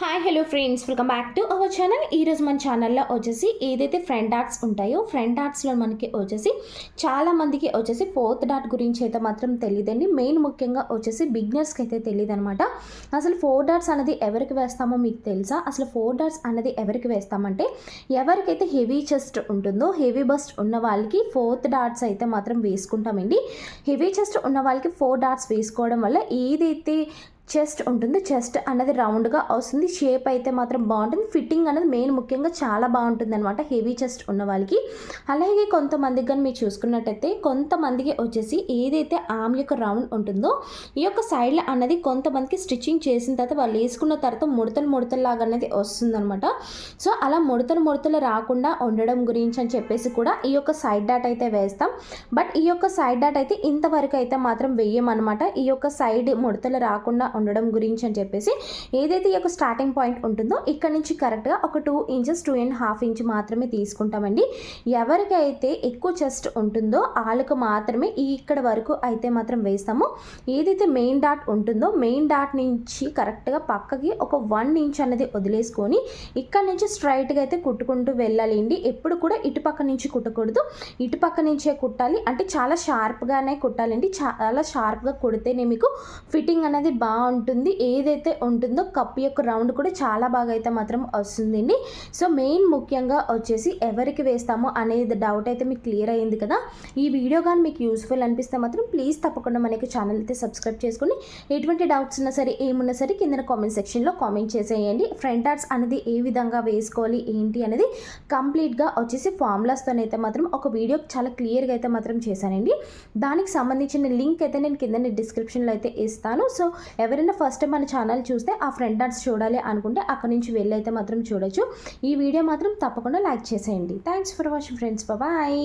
Hi hello friends welcome back to our channel ఈరోజు మన ఛానల్లో వచ్చేసి ఏదైతే ఫ్రంట్ ఆర్ట్స్ ఉంటాయో ఫ్రంట్ ఆర్ట్స్లో మనకి వచ్చేసి చాలా మందికి వచ్చేసి ఫోర్త్ డాట్ గురించి అయితే మాత్రం తెలియదండి మెయిన్ ముఖ్యంగా వచ్చేసి బిగ్నర్స్కి అయితే తెలియదు అనమాట అసలు ఫోర్ డాట్స్ అనేది ఎవరికి వేస్తామో మీకు తెలుసా? అసలు ఫోర్ డాట్స్ అనేది ఎవరికి వేస్తామంటే ఎవరికైతే హెవీ చెస్ట్ ఉంటుందో హెవీ బస్ట్ ఉన్న వాళ్ళకి ఫోర్త్ డాట్స్ అయితే మాత్రం వేసుకుంటామండి. హెవీ చెస్ట్ ఉన్న వాళ్ళకి ఫోర్ డాట్స్ వేసుకోవడం వల్ల ఏదైతే చెస్ట్ ఉంటుంది. చెస్ట్ అనేది రౌండ్గా వస్తుంది. షేప్ అయితే మాత్రం బాగుంటుంది. ఫిట్టింగ్ అనేది మెయిన్ ముఖ్యంగా చాలా బాగుంటుంది అనమాట హెవీ చెస్ట్ ఉన్న వాళ్ళకి. అలాగే కొంతమందికి కానీ మీరు చూసుకున్నట్టయితే కొంతమందికి వచ్చేసి ఏదైతే ఆమె యొక్క రౌండ్ ఉంటుందో ఈ యొక్క సైడ్లో అన్నది కొంతమందికి స్టిచ్చింగ్ చేసిన తర్వాత వాళ్ళు వేసుకున్న తర్వాత ముడతలు ముడతలు లాగా అనేది వస్తుందన్నమాట. సో అలా ముడతలు ముడతలు రాకుండా ఉండడం గురించి అని చెప్పేసి కూడా ఈ యొక్క సైడ్ డాట్ అయితే వేస్తాం. బట్ ఈ యొక్క సైడ్ డాట్ అయితే ఇంతవరకు అయితే మాత్రం వేయమన్నమాట. ఈ యొక్క సైడ్ ముడతలు రాకుండా ఉండడం గురించి అని చెప్పేసి ఏదైతే ఈ యొక్క స్టార్టింగ్ పాయింట్ ఉంటుందో ఇక్కడ నుంచి కరెక్ట్గా ఒక two inches two and half inch మాత్రమే తీసుకుంటామండి. ఎవరికైతే ఎక్కువ చెస్ట్ ఉంటుందో వాళ్ళకు మాత్రమే ఈ ఇక్కడ వరకు అయితే మాత్రం వేస్తాము. ఏదైతే మెయిన్ డాట్ ఉంటుందో మెయిన్ డాట్ నుంచి కరెక్ట్గా పక్కకి ఒక వన్ ఇంచ్ అనేది వదిలేసుకొని ఇక్కడ నుంచి స్ట్రైట్గా అయితే కుట్టుకుంటూ వెళ్ళాలండి. ఎప్పుడు కూడా ఇటుపక్క నుంచి కుట్టకూడదు. ఇటుపక్క నుంచే కుట్టాలి. అంటే చాలా షార్ప్గానే కుట్టాలండి. చాలా షార్ప్గా కుడితేనే మీకు ఫిట్టింగ్ అనేది బాగుంటుంది. ఏదైతే ఉంటుందో కప్ యొక్క రౌండ్ కూడా చాలా బాగా అయితే మాత్రం వస్తుందండి. సో మెయిన్ ముఖ్యంగా వచ్చేసి ఎవరికి వేస్తామో అనేది డౌట్ అయితే మీకు క్లియర్ అయ్యింది కదా. ఈ వీడియో కానీ మీకు యూస్ఫుల్ అనిపిస్తే మాత్రం ప్లీజ్ తప్పకుండా మనకి ఛానల్ అయితే సబ్స్క్రైబ్ చేసుకుని ఎటువంటి డౌట్స్ ఉన్నా సరే ఏమున్నా సరే కింద కామెంట్ సెక్షన్లో కామెంట్ చేసేయండి. ఫ్రంట్ ఆర్ట్స్ అనేది ఏ విధంగా వేసుకోవాలి ఏంటి అనేది కంప్లీట్గా వచ్చేసి ఫార్ములాస్తోనైతే మాత్రం ఒక వీడియో చాలా క్లియర్గా అయితే మాత్రం చేశానండి. దానికి సంబంధించిన లింక్ అయితే నేను కింద డిస్క్రిప్షన్లో అయితే ఇస్తాను. సో ఎవరైనా ఫస్ట్ మన ఛానల్ చూస్తే ఆ ఫ్రెండ్ ఆర్ట్స్ చూడాలి అనుకుంటే అక్కడ నుంచి వెళ్ళైతే మాత్రం చూడొచ్చు. ఈ వీడియో మాత్రం తప్పకుండా లైక్ చేసేయండి. Thanks for watching friends bye